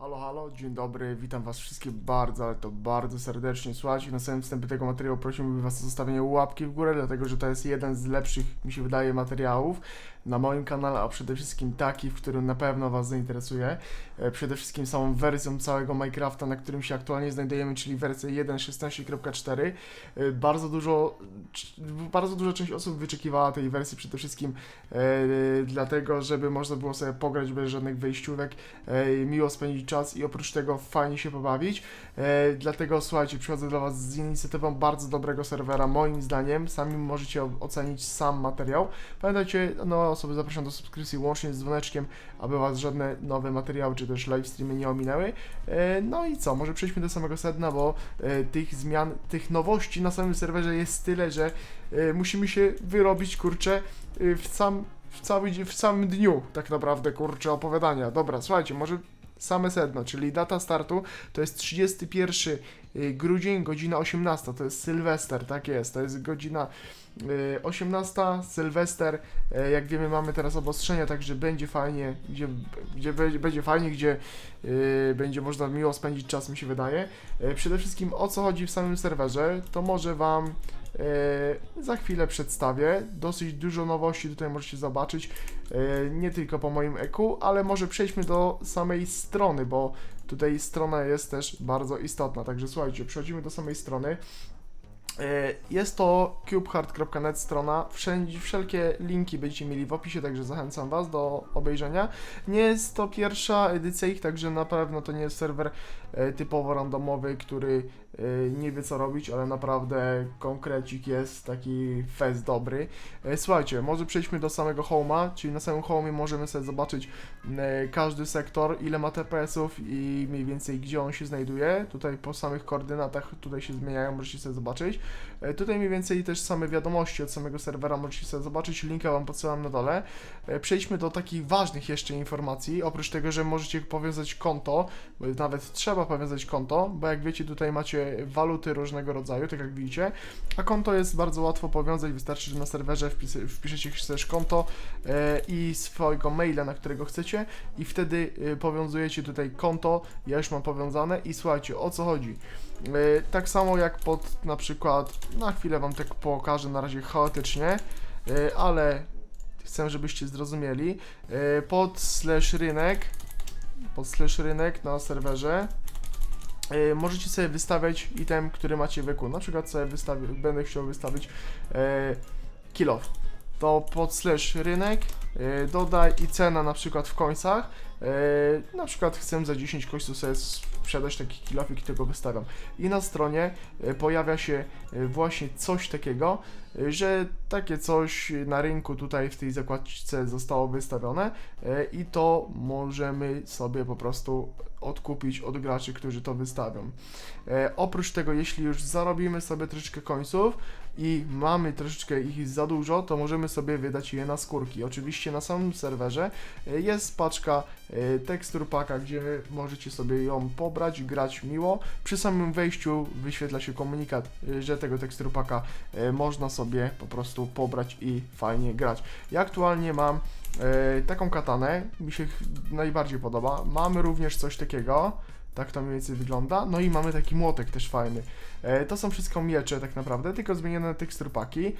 Halo, halo, dzień dobry, witam was wszystkich bardzo, ale to bardzo serdecznie. Słuchajcie, na samym wstępie tego materiału prosiłbym was o zostawienie łapki w górę, dlatego że to jest jeden z lepszych, mi się wydaje, materiałów na moim kanale, a przede wszystkim taki, w którym na pewno was zainteresuje. E, Przede wszystkim samą wersją całego Minecrafta, na którym się aktualnie znajdujemy, czyli wersję 1.16.4. E, Bardzo dużo, bardzo duża część osób wyczekiwała tej wersji przede wszystkim e, dlatego, żeby można było sobie pograć bez żadnych wejściówek, e, miło spędzić czas i oprócz tego fajnie się pobawić. Dlatego słuchajcie, przychodzę do Was z inicjatywą bardzo dobrego serwera, moim zdaniem. Sami możecie ocenić sam materiał. Pamiętajcie, no osoby zapraszam do subskrypcji łącznie z dzwoneczkiem, aby Was żadne nowe materiały czy też live streamy nie ominęły. E, no i co, może przejdźmy do samego sedna, bo e, tych zmian, tych nowości na samym serwerze jest tyle, że e, musimy się wyrobić, kurczę, w sam w, cały, w samym dniu tak naprawdę, kurczę, opowiadania. Dobra, słuchajcie, może same sedno, czyli data startu to jest 31 y, grudzień, godzina 18, to jest Sylwester, tak jest, to jest godzina y, 18, Sylwester, e, jak wiemy mamy teraz obostrzenia, także będzie fajnie, gdzie, gdzie będzie, fajnie, gdzie y, będzie można miło spędzić czas, mi się wydaje. Przede wszystkim o co chodzi w samym serwerze, to może Wam za chwilę przedstawię. Dosyć dużo nowości tutaj możecie zobaczyć, e, nie tylko po moim eku, ale może przejdźmy do samej strony, bo tutaj strona jest też bardzo istotna. Także słuchajcie, przechodzimy do samej strony. E, Jest to cubehard.net strona. Wszędzie, wszelkie linki będziecie mieli w opisie, także zachęcam Was do obejrzenia. Nie jest to pierwsza edycja ich, także na pewno to nie jest serwer e, typowo randomowy, który e, nie wie co robić, ale naprawdę konkrecik jest taki fest dobry. Słuchajcie, może przejdźmy do samego home'a, czyli na samym home'ie możemy sobie zobaczyć każdy sektor, ile ma TPS-ów i mniej więcej gdzie on się znajduje. Tutaj po samych koordynatach tutaj się zmieniają, możecie sobie zobaczyć. E, Tutaj mniej więcej też same wiadomości od samego serwera. Możecie sobie zobaczyć, linka Wam podsyłam na dole. E, Przejdźmy do takich ważnych jeszcze informacji, oprócz tego, że możecie powiązać konto, nawet trzeba powiązać konto, bo jak wiecie tutaj macie waluty różnego rodzaju, tak jak widzicie, a konto jest bardzo łatwo powiązać, wystarczy, że na serwerze wpis wpiszecie też konto e, i swojego maila, na którego chcecie i wtedy powiązujecie tutaj konto, ja już mam powiązane i słuchajcie, o co chodzi. E, Tak samo jak pod na przykład, na chwilę Wam tak pokażę na razie chaotycznie, e, ale chcę, żebyście zrozumieli. E, Pod slash rynek, pod slash rynek na serwerze możecie sobie wystawiać item, który macie w. Na przykład sobie wystawię, będę chciał wystawić kill off. To pod slash rynek e, dodaj i cena na przykład w końcach. E, na przykład chcę za 10 końców sobie sprzedać taki kilofik i tego wystawiam. I na stronie e, pojawia się e, właśnie coś takiego, e, że takie coś na rynku tutaj w tej zakładce zostało wystawione e, i to możemy sobie po prostu odkupić od graczy, którzy to wystawią. E, oprócz tego, jeśli już zarobimy sobie troszeczkę końców i mamy troszeczkę ich za dużo, to możemy sobie wydać je na skórki. Oczywiście na samym serwerze e, jest paczka e, tekstur paka, gdzie możecie sobie ją pobrać, grać miło. Przy samym wejściu wyświetla się komunikat, e, że tego tekstur paka e, można sobie po prostu pobrać i fajnie grać. Ja aktualnie mam e, taką katanę, mi się najbardziej podoba. Mamy również coś takiego, tak to mniej więcej wygląda. No i mamy taki młotek też fajny. E, to są wszystko miecze tak naprawdę, tylko zmienione teksturpaki. E,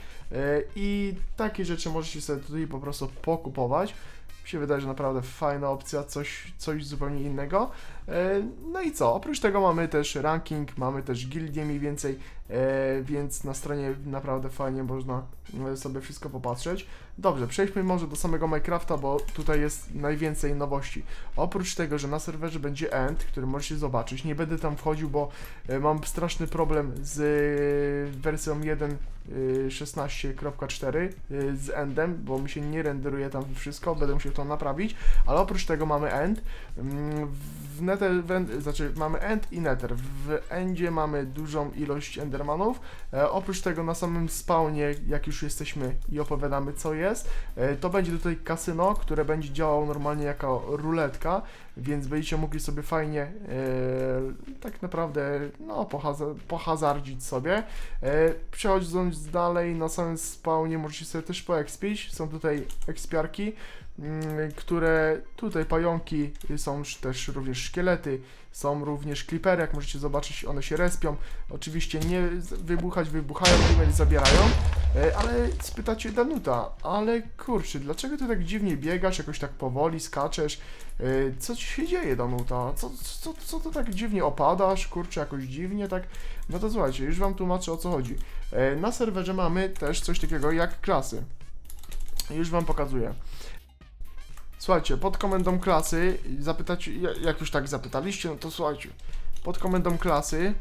I takie rzeczy możecie sobie tutaj po prostu pokupować. Mi się wydaje, że naprawdę fajna opcja, coś, coś zupełnie innego. E, No i co? Oprócz tego mamy też ranking, mamy też gildię mniej więcej, e, więc na stronie naprawdę fajnie można e, sobie wszystko popatrzeć. Dobrze, przejdźmy może do samego Minecrafta, bo tutaj jest najwięcej nowości. Oprócz tego, że na serwerze będzie end, który możecie zobaczyć, nie będę tam wchodził, bo mam straszny problem z wersją 1.16.4 e, z endem, bo mi się nie renderuje tam wszystko, będę musiał to naprawić, ale oprócz tego mamy end. Mm, W nether, w znaczy mamy end i nether. W endzie mamy dużą ilość endermanów. E, oprócz tego na samym spawnie, jak już jesteśmy i opowiadamy co jest, e, to będzie tutaj kasyno, które będzie działało normalnie jako ruletka, więc będziecie mogli sobie fajnie e, tak naprawdę no, pohaza- pohazardzić sobie. E, przechodząc dalej, na samym spawnie możecie sobie też poekspić. Są tutaj ekspiarki. Mm, które tutaj pająki są też również szkielety, są również klipery, jak możecie zobaczyć, one się respią. Oczywiście nie wybuchać, wybuchają, damage zabierają, e, ale spytacie Danuta, ale kurczę, dlaczego ty tak dziwnie biegasz, jakoś tak powoli skaczesz? E, Co ci się dzieje, Danuta? Co, co, co to tak dziwnie opadasz? Kurczę, jakoś dziwnie tak? No to słuchajcie, już wam tłumaczę o co chodzi. E, Na serwerze mamy też coś takiego jak klasy. Już wam pokazuję. Słuchajcie, pod komendą klasy zapytać, ja- jak już tak zapytaliście, no to słuchajcie, pod komendą klasy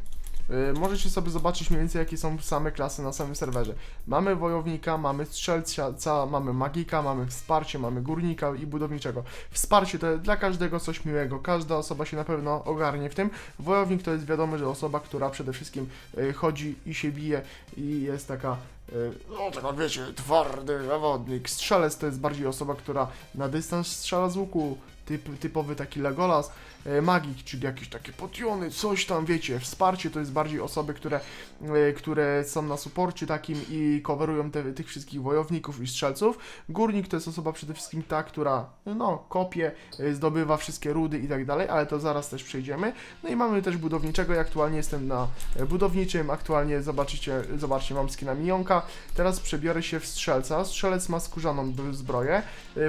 y, możecie sobie zobaczyć mniej więcej jakie są same klasy na samym serwerze. Mamy wojownika, mamy strzelca, mamy magika, mamy wsparcie, mamy górnika i budowniczego. Wsparcie to jest dla każdego coś miłego, każda osoba się na pewno ogarnie w tym. Wojownik to jest wiadomo, że osoba, która przede wszystkim y, chodzi i się bije i jest taka y, no taka wiecie, twardy zawodnik. Strzelec to jest bardziej osoba, która na dystans strzela z łuku, typ, typowy taki Legolas. E, Magik, czyli jakieś takie potiony, coś tam, wiecie, wsparcie to jest bardziej osoby, które, e, które są na suporcie takim i coverują te, tych wszystkich wojowników i strzelców. Górnik to jest osoba przede wszystkim ta, która, no, kopie, e, zdobywa wszystkie rudy i tak dalej, ale to zaraz też przejdziemy. No i mamy też budowniczego, ja aktualnie jestem na budowniczym, aktualnie zobaczycie, zobaczcie, mam skina Minionka. Teraz przebiorę się w strzelca. Strzelec ma skórzaną zbroję.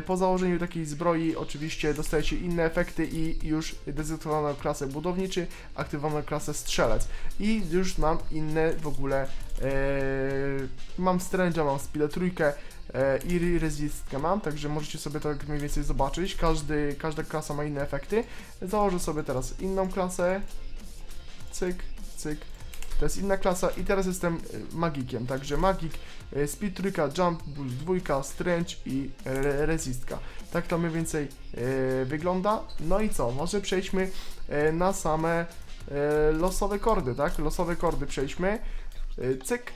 Po założeniu takiej zbroi oczywiście dostajecie inne efekty i już dezektowano klasę budowniczy, aktywowano klasę strzelec. I już mam inne w ogóle. E, mam Strange'a, mam Speeda trójkę. E, i rezistkę mam, także możecie sobie tak mniej więcej zobaczyć. Każdy, każda klasa ma inne efekty. Założę sobie teraz inną klasę. Cyk, cyk. To jest inna klasa i teraz jestem e, magikiem, także magik, speed trójka, jump, boost dwójka, strange i re resistka. Tak to mniej więcej e, wygląda. No i co, może przejdźmy e, na same e, losowe kordy, tak? Losowe kordy przejdźmy. Cyk.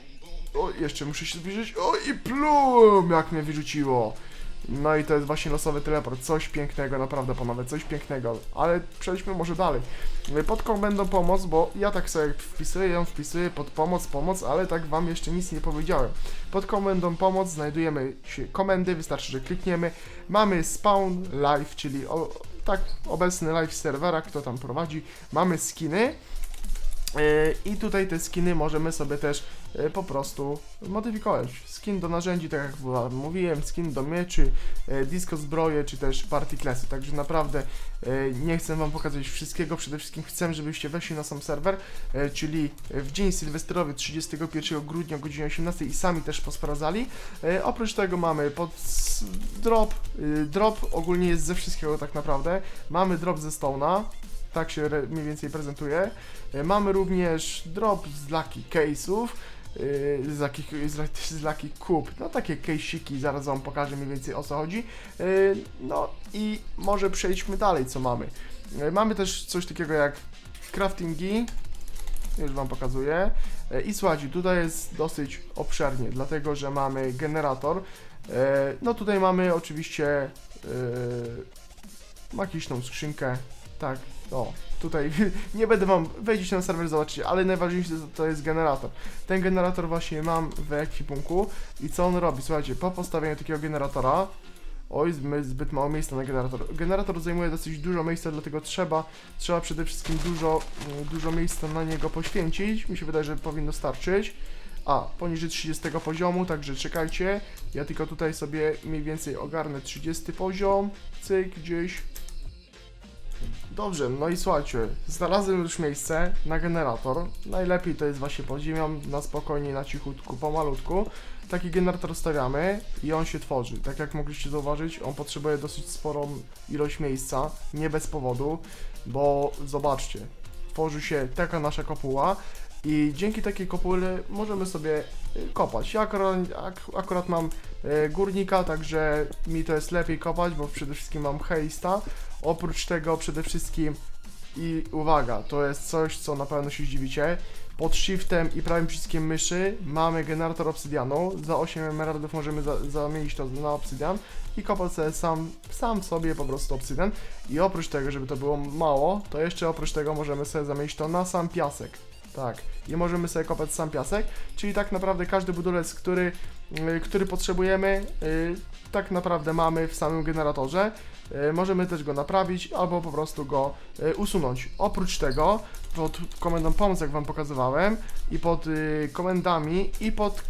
O, jeszcze muszę się zbliżyć. O i plum, jak mnie wyrzuciło. No i to jest właśnie losowy teleport. Coś pięknego, naprawdę panowie, coś pięknego. Ale przejdźmy może dalej. Pod komendą pomoc, bo ja tak sobie wpisuję ją, wpisuję pod pomoc, pomoc, ale tak wam jeszcze nic nie powiedziałem. Pod komendą pomoc znajdujemy się komendy, wystarczy, że klikniemy. Mamy spawn live, czyli o, tak obecny live serwera, kto tam prowadzi. Mamy skiny. Yy, I tutaj te skiny możemy sobie też po prostu modyfikować. Skin do narzędzi, tak jak mówiłem, skin do mieczy, yy, disco zbroje, czy też party classy. Także naprawdę yy, nie chcę wam pokazać wszystkiego, przede wszystkim chcę, żebyście weszli na sam serwer, czyli w dzień sylwestrowy 31 grudnia o godzinie 18 i sami też posprawdzali. Oprócz tego mamy pod drop, drop ogólnie jest ze wszystkiego tak naprawdę. Mamy drop ze Stone'a, tak się mniej więcej prezentuje. E, Mamy również drop z Lucky Case'ów, z Lucky, z, Lucky- z Lucky Cup, no takie case'iki, zaraz wam pokażę mniej więcej o co chodzi. Yy, No i może przejdźmy dalej, co mamy. Yy, Mamy też coś takiego jak craftingi, już wam pokazuję. I słuchajcie, tutaj jest dosyć obszernie, dlatego że mamy generator. No tutaj mamy oczywiście magiczną skrzynkę, tak, o, tutaj nie będę wam, wejdziecie na serwer, zobaczycie, ale najważniejsze to- jest generator. Ten generator właśnie mam w ekwipunku i co on robi? Słuchajcie, po postawieniu takiego generatora, oj, zbyt mało miejsca na generator. Generator zajmuje dosyć dużo miejsca, dlatego trzeba, trzeba przede wszystkim dużo, mm, dużo miejsca na niego poświęcić. Mi się wydaje, że powinno starczyć. A, poniżej 30 poziomu, także czekajcie. Ja tylko tutaj sobie mniej więcej ogarnę 30 poziom, cyk, gdzieś Dobrze, no i słuchajcie, znalazłem już miejsce na generator. Najlepiej to jest właśnie pod ziemią, na spokojnie, na cichutku, pomalutku. Taki generator stawiamy i on się tworzy. Tak jak mogliście zauważyć, on potrzebuje dosyć sporą ilość miejsca, nie bez powodu, bo zobaczcie, tworzy się taka nasza kopuła i dzięki takiej kopule możemy sobie y, kopać. Ja akurat, ak, akurat mam e, górnika, także mi to jest lepiej kopać, bo przede wszystkim mam hejsta. Oprócz tego przede wszystkim i uwaga, to jest coś, co na pewno się zdziwicie. Pod shiftem i prawym przyciskiem myszy mamy generator obsydianu. Za 8 emeraldów możemy za, zamienić to na obsydian i kopać sobie sam, sam sobie po prostu obsydian. I oprócz tego, żeby to było mało, to jeszcze oprócz tego możemy sobie zamienić to na sam piasek. Tak. I możemy sobie kopać sam piasek, czyli tak naprawdę każdy budulec, który y, który potrzebujemy, y, tak naprawdę mamy w samym generatorze. Y, Możemy też go naprawić albo po prostu go y, usunąć. Oprócz tego, pod komendą pomóc, jak Wam pokazywałem, i pod y, komendami, i pod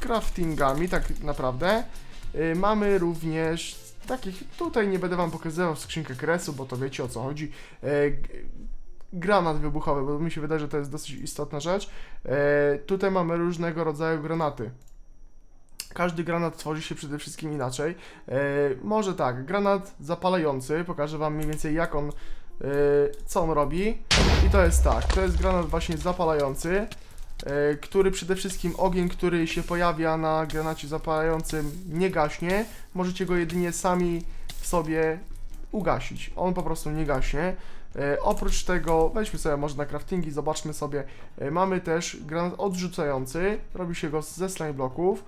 craftingami, tak naprawdę, mamy również takich, tutaj nie będę Wam pokazywał skrzynkę kresu, bo to wiecie o co chodzi. E, granat wybuchowy, bo mi się wydaje, że to jest dosyć istotna rzecz. E, tutaj mamy różnego rodzaju granaty. Każdy granat tworzy się przede wszystkim inaczej. E, może tak, granat zapalający, pokażę Wam mniej więcej jak on, e, co on robi. I to jest tak, to jest granat właśnie zapalający, e, który przede wszystkim ogień, który się pojawia na granacie zapalającym nie gaśnie. Możecie go jedynie sami w sobie ugasić. On po prostu nie gaśnie. Oprócz tego, weźmy sobie może na craftingi, zobaczmy sobie. Mamy też granat odrzucający, robi się go ze slime bloków.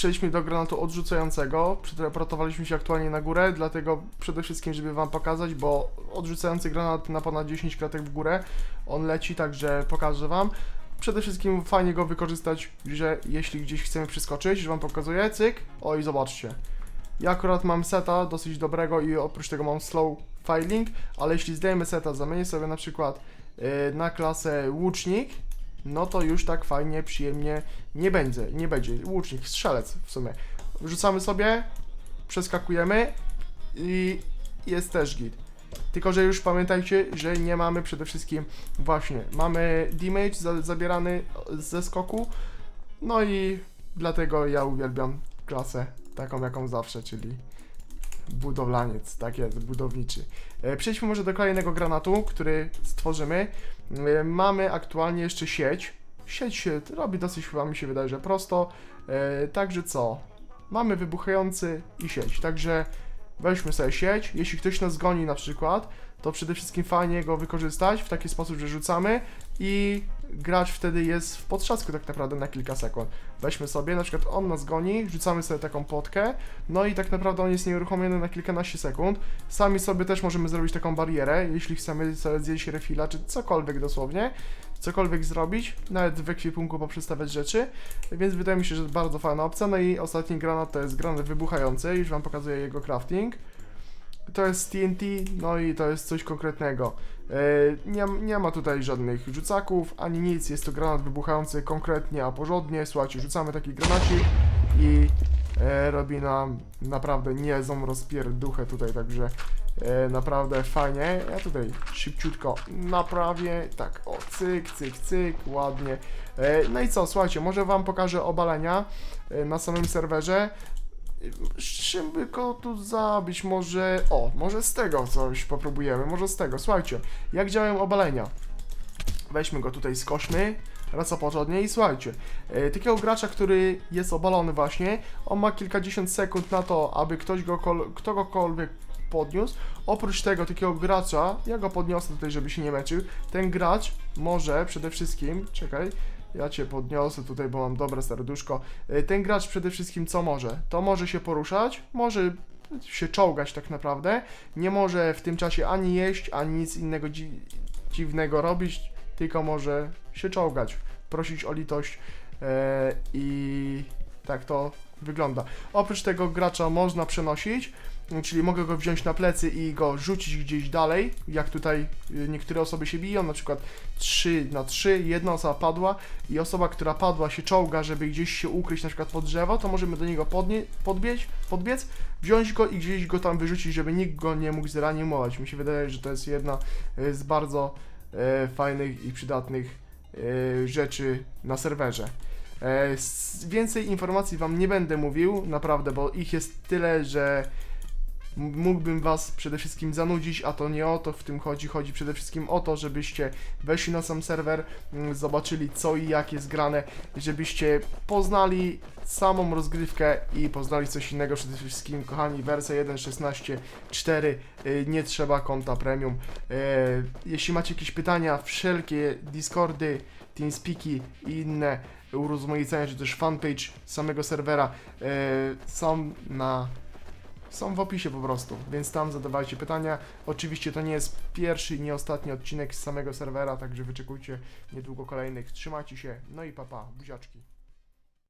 Przejdźmy do granatu odrzucającego. Przeteleportowaliśmy się aktualnie na górę, dlatego przede wszystkim, żeby Wam pokazać, bo odrzucający granat na ponad 10 kratek w górę, on leci, także pokażę Wam. Przede wszystkim fajnie go wykorzystać, że jeśli gdzieś chcemy przeskoczyć, że Wam pokazuję, cyk, o i zobaczcie. Ja akurat mam seta dosyć dobrego i oprócz tego mam slow filing, ale jeśli zdejmę seta, zamienię sobie na przykład yy, na klasę łucznik, no to już tak fajnie, przyjemnie nie będzie, nie będzie. Łucznik, strzelec w sumie. Rzucamy sobie, przeskakujemy i jest też git. Tylko, że już pamiętajcie, że nie mamy przede wszystkim właśnie, mamy damage za, zabierany ze skoku, no i dlatego ja uwielbiam klasę taką jaką zawsze, czyli budowlaniec, tak jest, budowniczy. E, Przejdźmy może do kolejnego granatu, który stworzymy. E, Mamy aktualnie jeszcze sieć. Sieć się robi dosyć chyba mi się wydaje, że prosto. E, Także co? Mamy wybuchający i sieć, także weźmy sobie sieć. Jeśli ktoś nas goni na przykład, to przede wszystkim fajnie go wykorzystać w taki sposób, że rzucamy i gracz wtedy jest w potrzasku tak naprawdę na kilka sekund. Weźmy sobie, na przykład on nas goni, rzucamy sobie taką potkę, no i tak naprawdę on jest nieuruchomiony na kilkanaście sekund. Sami sobie też możemy zrobić taką barierę, jeśli chcemy sobie zjeść refila, czy cokolwiek dosłownie, cokolwiek zrobić, nawet w ekwipunku poprzestawiać rzeczy, więc wydaje mi się, że bardzo fajna opcja. No i ostatni granat to jest granat wybuchający, już Wam pokazuję jego crafting. To jest TNT, no i to jest coś konkretnego. E, Nie, nie ma tutaj żadnych rzucaków, ani nic, jest to granat wybuchający konkretnie, a porządnie. Słuchajcie, rzucamy taki granacik i e, robi nam naprawdę niezłą rozpierduchę tutaj, także e, naprawdę fajnie. Ja tutaj szybciutko naprawię, tak o, cyk, cyk, cyk, ładnie. No i co, słuchajcie, może Wam pokażę obalenia na samym serwerze. Z czym by go tu zabić? Może. O, może z tego coś popróbujemy. Może z tego. Słuchajcie, jak działają obalenia? Weźmy go tutaj, skośmy. Raz porządnie i słuchajcie, e, takiego gracza, który jest obalony właśnie, on ma kilkadziesiąt sekund na to, aby ktoś go, kol- ktokolwiek podniósł. Oprócz tego, takiego gracza, ja go podniosę tutaj, żeby się nie męczył, ten gracz może przede wszystkim, czekaj, ja cię podniosę tutaj, bo mam dobre serduszko. E, Ten gracz przede wszystkim co może? To może się poruszać, może się czołgać tak naprawdę, nie może w tym czasie ani jeść, ani nic innego dzi dziwnego robić, tylko może się czołgać, prosić o litość e, i tak to wygląda. Oprócz tego gracza można przenosić, czyli mogę go wziąć na plecy i go rzucić gdzieś dalej, jak tutaj y, niektóre osoby się biją, na przykład 3 na 3, jedna osoba padła i osoba, która padła się czołga, żeby gdzieś się ukryć na przykład pod drzewo, to możemy do niego podnie, podbiec, podbiec, wziąć go i gdzieś go tam wyrzucić, żeby nikt go nie mógł zreanimować. Mi się wydaje, że to jest jedna y, z bardzo e, fajnych i przydatnych e, rzeczy na serwerze. E, więcej informacji Wam nie będę mówił, naprawdę, bo ich jest tyle, że mógłbym Was przede wszystkim zanudzić, a to nie o to w tym chodzi. Chodzi przede wszystkim o to, żebyście weszli na sam serwer, mm, zobaczyli co i jak jest grane, żebyście poznali samą rozgrywkę i poznali coś innego. Przede wszystkim, kochani, wersja 1.16.4 y, nie trzeba konta premium. E, Jeśli macie jakieś pytania, wszelkie Discordy, Teamspeaki i inne urozmaicenia, czy też fanpage samego serwera e, są na są w opisie po prostu, więc tam zadawajcie pytania. Oczywiście to nie jest pierwszy i nie ostatni odcinek z samego serwera, także wyczekujcie niedługo kolejnych. Trzymajcie się, no i papa, buziaczki.